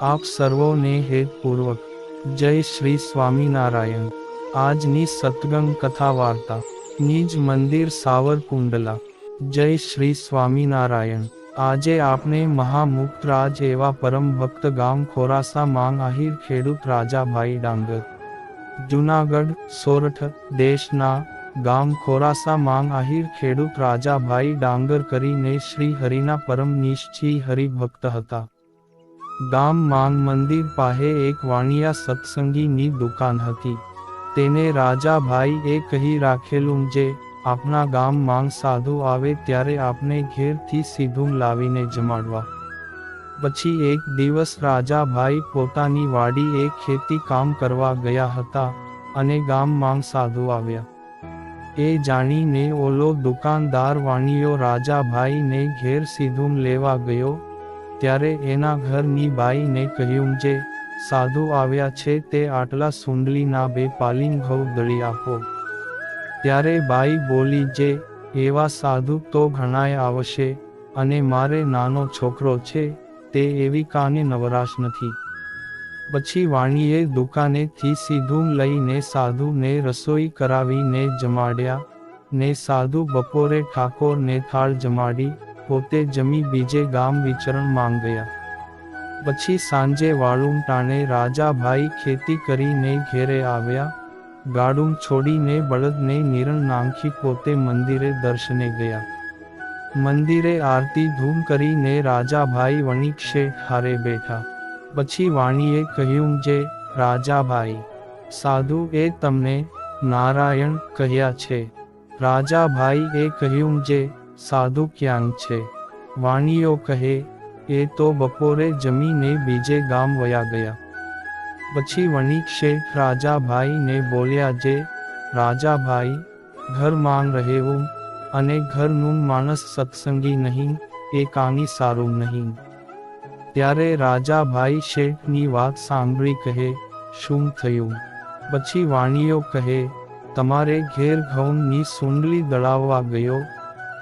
આપ સર્વોને હેતપૂર્વક જય શ્રી સ્વામિનારાયણ. આજની સતગંગ કથા વાર્તા નિજ મંદિર સાવરકુંડલા. જય શ્રી સ્વામિનારાયણ. આજે આપણે મહામુક્ત રાજ એવા પરમ ભક્ત ગામ ખોરાસા માંગ આહિર ખેડૂત રાજાભાઈ ડાંગર. જુનાગઢ, સોરઠ, દેશના ગામ ખોરાસા માંગ આહિર ખેડૂત રાજાભાઈ ડાંગર કરીને શ્રી હરિના પરમ નિશ્ચી હરિભક્ત હતા. ગામ માંગ મંદિર પાસે એક વાણિયા સત્સંગીની દુકાન હતી. તેને રાજાભાઈ એ કહી રાખેલું જે આપણા ગામ માંગ સાધુ આવે ત્યારે આપને ઘેરથી સીધું લાવીને જમાડવા. પછી એક દિવસ રાજાભાઈ પોતાની વાડી એ ખેતી કામ કરવા ગયા હતા અને ગામ માંગ સાધુ આવ્યા. એ જાણીને ઓલો દુકાનદાર વાણીયો રાજાભાઈને ઘેર સીધું લેવા ગયો ત્યારે એના ઘરની બાઈને કહ્યું જે, સાધુ આવ્યા છે તે આટલા સુંડલીના બે પાલિંગ ઘઉં દળી આપો. ત્યારે બાઈ બોલી જે, એવા સાધુ તો ઘણાય આવશે, અને મારે નાનો છોકરો છે, તે એવી કાને નવરાશ નથી. પછી વાણીએ દુકાનેથી સીધું લઈને સાધુને રસોઈ કરાવીને જમાડ્યા, ને સાધુ બપોરે ઠાકોરને થાળ જમાડી પોતે જમી બીજે ગામ વિચરણ માંગ ગયા પછી સાંજે વાળું ટાણે રાજાભાઈ ખેતી કરીને ઘેરે આવ્યા. ગાડું છોડીને બળદને નિરણ નાંખી પોતે મંદિરે દર્શને ગયા. મંદિરે આરતી ધૂમ કરીને રાજાભાઈ વણિક્ષે હારે બેઠા. પછી વાણીએ કહ્યું જે, રાજાભાઈ, સાધુ એ તમને નારાયણ કહ્યા છે. રાજાભાઈ એ કહ્યું જે સાધુ ક્યાં છે? વાણીઓ કહે, એ તો બપોરે જમીને બીજે ગામ વયા ગયા. પછી વણિક શેઠ રાજાભાઈને બોલ્યા જે, રાજાભાઈ, ઘર માંગ રહેવું અને ઘરનું માણસ સત્સંગી નહીં, એ કાની સારું નહીં ત્યારે રાજાભાઈ શેઠની વાત સાંભળી કહે, શું થયું પછી વાણીઓ કહે, તમારે ઘેર ઘઉંની સુંડલી દળાવવા ગયો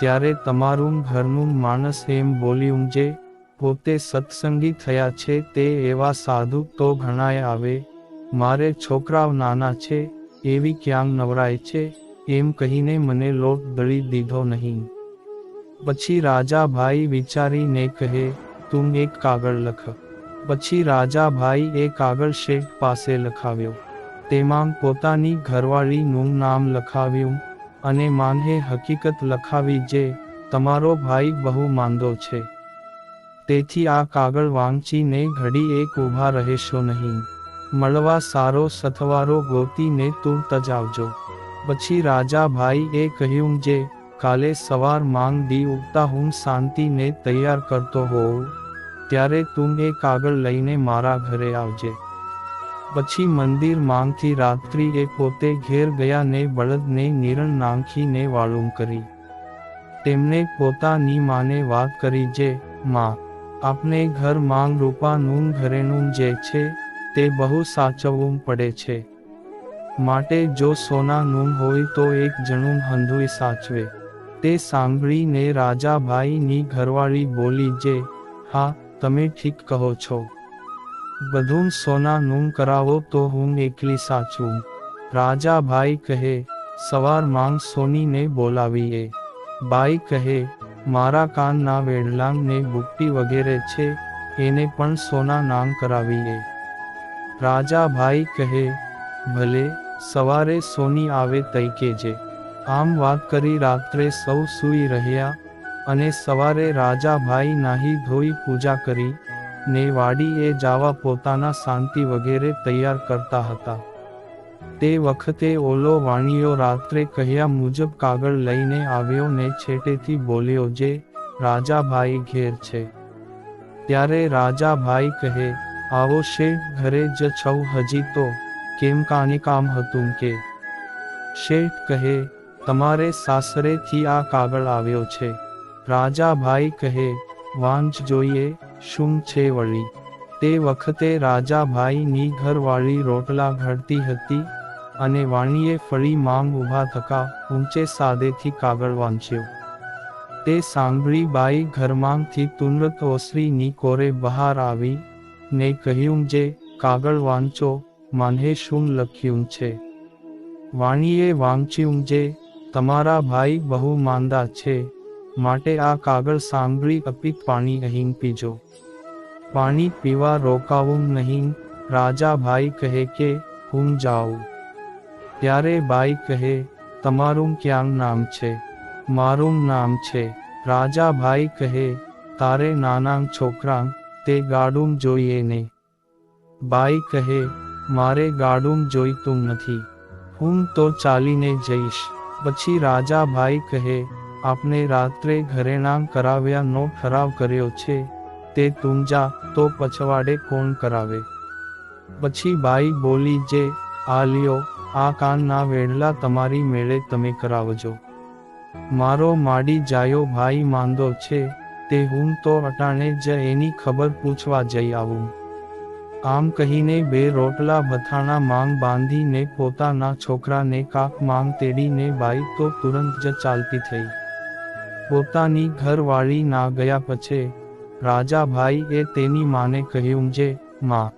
ત્યારે તમારું ઘરનું માણસ એમ બોલ્યું જે પોતે સત્સંગી થયા છે તે એવા સાધુ તો ઘણાય આવે. મારે છોકરાઓ નાના છે, એવી ક્યાંક નવરાય છે, એમ કહીને મને લોટ દળી દીધો નહીં. પછી રાજાભાઈ વિચારીને કહે, તું એક કાગળ લખ. પછી રાજાભાઈ એ કાગળ શેઠ પાસે લખાવ્યો. તેમાં પોતાની ઘરવાળીનું નામ લખાવ્યું. અને માને હકીકત લખાવી જે તમારો ભાઈ બહુ માંદો છે. તેથી આ કાગળ વાંચીને ઘડી એક ઊભા રહેશો નહીં. મળવા સારો સથવારો ગોતીને તુરત જ આવજો પછી રાજાભાઈ એ કહ્યું જે કાલે સવાર માંગ દી ઉગતા હું શાંતિને તૈયાર કરતો હોઉં. ત્યારે તું એ કાગળ લઈને મારા ઘરે આવજે. પછી મંદિર માંગથી રાત્રિ એ પોતે ઘેર ગયા ને બળદને નિરણ નાંખીને વાળું કરી. તેમને પોતાની માને વાત કરી જે, માં, આપને ઘર માંગ રૂપાનું ઘરેનું જે છે, તે બહુ સાચવવું પડે છે. માટે જો સોનાનું હોય તો એક જણું હંધુએ સાચવે. તે સાંભળીને રાજાભાઈની ઘરવાળી બોલી જે, હા, તમે ઠીક કહો છો. બધું સોનાનું કરાવો તો હું એકલી સાચું. રાજાભાઈ કહે, સવાર માંગ સોનીને બોલાવીએ. બાઈ કહે, મારા કાનના વેડલાંગને બુટ્ટી વગેરે છે, એને પણ સોના નામ કરાવીએ. રાજાભાઈ કહે, ભલે, સવારે સોની આવે તૈકે જે આમ વાત કરી રાત્રે સૌ સૂઈ રહ્યા અને સવારે રાજાભાઈ નાહી ધોઈ પૂજા કરી ને વાડીએ જાવા પોતાના શાંતિ વગેરે તૈયાર કરતા હતા. તે વખતે ઓલો વાણીયો રાત્રે કહ્યા મુજબ કાગળ લઈને આવ્યો ને છેટેથી બોલ્યો જે, રાજાભાઈ ઘેર છે. ત્યારે રાજાભાઈ કહે, આવો શેઠ ઘરે જ છઉ હજી તો. કેમ કાને કામ હતું કે? શેઠ કહે, તમારે સાસરેથી આ કાગળ આવ્યો છે. રાજાભાઈ કહે, વાંચ જોઈએ શું છે વળી? તે વખતે રાજાભાઈની ઘરવાળી રોટલા ઘડતી હતી અને વાણીએ ફળી માંગ ઊભા થકા ઊંચે સાદેથી કાગળ વાંચ્યો. તે સાંભળી બાઈ ઘરમાંથી તુનરત ઓસરીની કોરે બહાર આવી ને કહ્યું જે કાગળ વાંચો, માન્હે શું લખ્યું છે? વાણીએ વાંચ્યું જે તમારા ભાઈ બહુ માંદા છે માટે આ કાગળ સાંભળી અપિત પાણી અહીં પીજો. પાણી પીવા રોકાવું નહીં, રાજા ભાઈ કહે કે, હું જાઉં. ત્યારે બાઈ કહે, તમારું ક્યાં નામ છે? મારું નામ છે. રાજા ભાઈ કહે, તારે નાના છોકરા, તે ગાડું જોઈએ ને. બાઈ કહે, મારે ગાડું જોઈતું નથી. હું તો ચાલીને જઈશ. પછી રાજા ભાઈ કહે આપને રાત્રે ઘરેણાં કરાવ્યા નો ઠરાવ કર્યો છે, તે તું જા, તો પછવાડે કોણ કરાવે. પછી બાઈ બોલી જે, આ લ્યો, આ કાનના વેડલા તમારી મેળે તમે કરાવજો. મારો માડી જાયો ભાઈ માંદો છે, તે હું તો અટાણે જ એની ખબર પૂછવા જઈ આવું. આમ કહીને બે રોટલા બથાણા માંગ બાંધીને પોતાના છોકરાને કાક માંગ તેડીને બાઈ તો તુરંત જ ચાલતી થઈ. પોતાની ઘરવાળી ના ગયા પછી રાજા ભાઈ એ તેની માને કહ્યું જે, માં,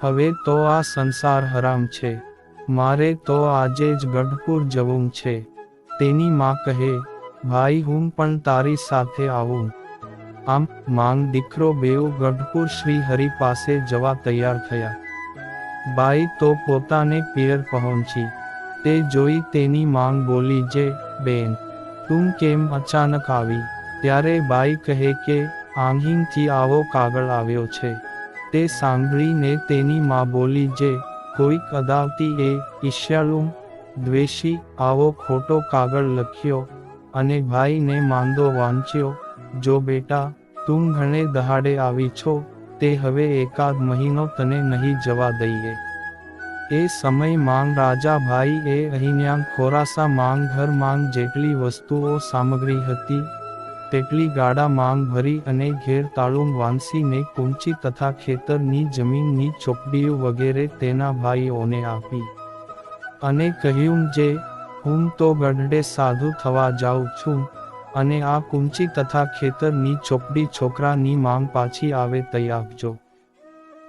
હવે તો આ સંસાર હરામ છે. મારે તો આજે જ ગઢપુર જવું છે. તેની માં કહે, ભાઈ, હું પણ તારી સાથે આવું. આમ, માંગ દીકરો બેઉ ગઢપુર શ્રી હરિ પાસે જવા તૈયાર થયા. બાઈ તો પોતાને પિયર પહોંચી. તે જોઈ તેની માંગ બોલી જે, બેન તું કેમ અચાનક આવી? ત્યારે બાઈ કહે કે આંગીનથી આવો કાગળ આવ્યો છે. તે સાંભળીને તેની માં બોલી જે, કોઈક અદાવતી એ ઈર્ષ્યાળુ દ્વેષી, આવો ખોટો કાગળ લખ્યો. અને ભાઈને માંદો વાંચ્યો, જો બેટા, તું ઘણે દહાડે આવી છો, તે હવે એકાદ મહિનો તને નહીં જવા દઈએ. એ સમય માંગ રાજાભાઈ એ અહીંયા ખોરાસા માંગ, ઘર માંગ જેટલી વસ્તુઓ, સામગ્રી હતી, તેટલી ગાડા માંગ ભરી અને ઘેર તાળું વાંસીને કુંચી તથા ખેતરની જમીનની ચોપડીઓ વગેરે તેના ભાઈઓને આપી. અને કહ્યું જે, હું તો ગઢડે સાધુ થવા જાઉં છું, અને આ કુંચી તથા ખેતરની ચોપડી છોકરાની માંગ પાછી આવે તઈ આપજો.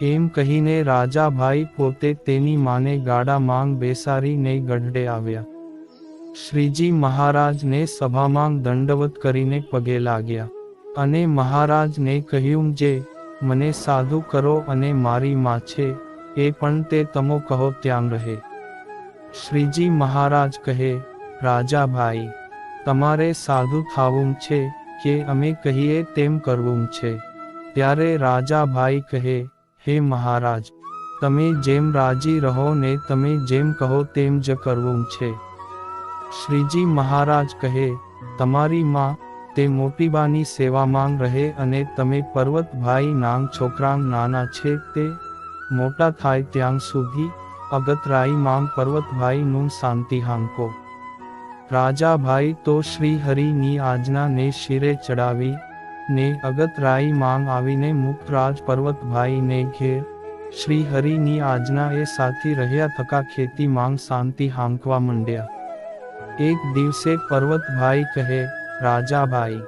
એમ કહીને રાજા ભાઈ પોતે તેની માને ગાડા માંગ બેસારીને ગઢડે આવ્યા. શ્રીજી મહારાજને સભામાં દંડવત કરીને પગે લાગ્યા અને મહારાજને કહ્યું જે, મને સાધુ કરો અને મારી માં છે, એ પણ તે તમો કહો ત્યાં રહે. શ્રીજી મહારાજ કહે, રાજાભાઈ, તમારે સાધુ થાવું છે કે અમે કહીએ તેમ કરવું છે. ત્યારે રાજાભાઈ કહે હે મહારાજ, તમે જેમ રાજી રહો ને તમે જેમ કહો તેમ જ કરવું છે. શ્રીજી મહારાજ કહે, તમારી માં, તે મોટીબાની સેવામાં રહે અને તમે પર્વતભાઈ નામ છોકરા નાના છે તે મોટા થાય ત્યાં સુધી અગતરાઈ માંગ પર્વતભાઈનું શાંતિ હાંકો. રાજાભાઈ તો શ્રી હરિની આજ્ઞાને શિરે ચડાવી ને અગતરાઈ માંગ આવીને મુક્તરાજ પર્વતભાઈને ઘેર શ્રી હરિની આજ્ઞા એ સાથી રહ્યા થકા ખેતી માંગ શાંતિ હાંકવા મંડ્યા એક દિવસે પર્વતભાઈ કહે રાજાભાઈ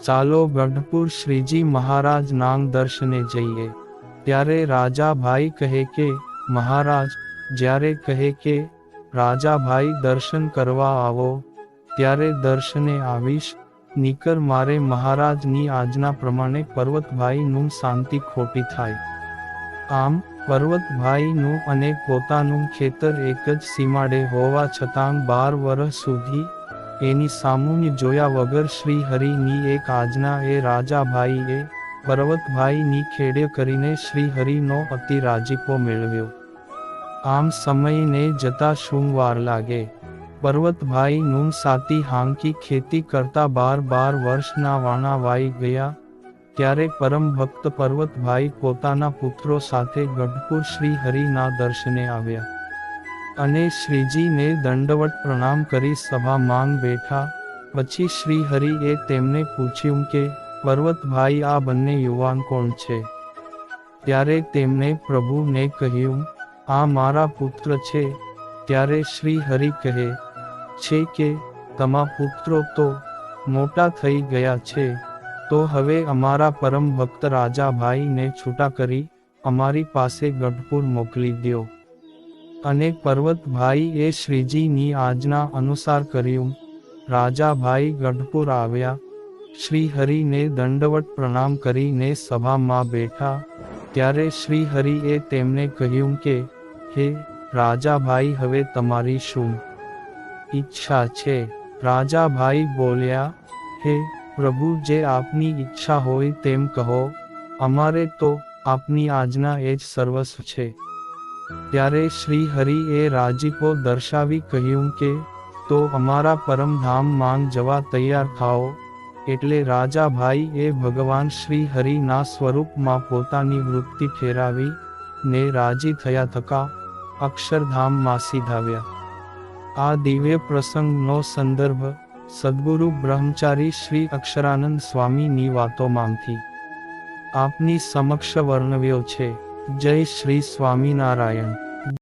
ચાલો ગઢપુર શ્રીજી મહારાજ નાંગ દર્શને જઈએ ત્યારે રાજાભાઈ કહે કે મહારાજ જ્યારે કહે કે રાજાભાઈ દર્શન કરવા આવો ત્યારે દર્શને આવીશ નીકર મારે મહારાજની આજ્ઞા પ્રમાણે પર્વતભાઈનું શાંતિ ખોટી થાય. આમ, પર્વતભાઈનું અને પોતાનું ખેતર એક જ સીમાડે હોવા છતાં બાર વર્ષ સુધી એની સામુન્ય જોયા વગર શ્રી હરિની એક આજ્ઞા એ રાજાભાઈએ પર્વતભાઈની ખેડે કરીને શ્રી હરિનો અતિ રાજીપો મેળવ્યો. આમ સમયને જતા શું વાર લાગે. પર્વતભાઈ નું સાતી હાંકી ખેતી કરતા બાર બાર વર્ષના વાણા વાઈ ગયા, ત્યારે પરમ ભક્ત પર્વતભાઈ પોતાના પુત્રો સાથે ગઢપુર શ્રી હરિના દર્શને આવ્યા. અને શ્રીજીને દંડવટ પ્રણામ કરી સભા માંગ બેઠા, પછી શ્રી હરિએ તેમને પૂછ્યું કે, પર્વતભાઈ, આ બંને યુવાન કોણ છે? ત્યારે તેમને પ્રભુને કહ્યું, આ મારા પુત્ર છે. ત્યારે શ્રી હરિ કહે છે કે તમા પુત્રો તો મોટા થઈ ગયા છે, તો હવે અમારા પરમ ભક્ત રાજાભાઈને છૂટા કરી અમારી પાસે ગઢપુર મોકલી દ્યો. અને પર્વતભાઈ એ શ્રીજીની આજ્ઞા અનુસાર કર્યું, રાજાભાઈ ગઢપુર આવ્યા શ્રી હરિને દંડવટ પ્રણામ કરીને સભામાં બેઠા, ત્યારે શ્રી હરિએ તેમને કહ્યું કે, હે રાજાભાઈ, હવે તમારી શું ઈચ્છા છે. રાજાભાઈ બોલ્યા, હે પ્રભુ, જે આપની ઈચ્છા હોય તેમ કહો. અમારે તો આપની આજ્ઞા એ જ સર્વસ્વ છે. ત્યારે શ્રી હરિએ રાજીપો દર્શાવી કહ્યું કે, તો અમારા પરમધામ માંગ જવા તૈયાર થાઓ. એટલે રાજાભાઈ એ ભગવાન શ્રી હરિના સ્વરૂપમાં પોતાની વૃત્તિ ફેરાવી ને રાજી થયા થકા અક્ષરધામમાં સીધાવ્યા. આ દિવ્ય પ્રસંગનો સંદર્ભ સદગુરુ બ્રહ્મચારી શ્રી અક્ષરાનંદ સ્વામીની વાતોમાંથી આપની સમક્ષ વર્ણવ્યો છે. જય શ્રી સ્વામિનારાયણ.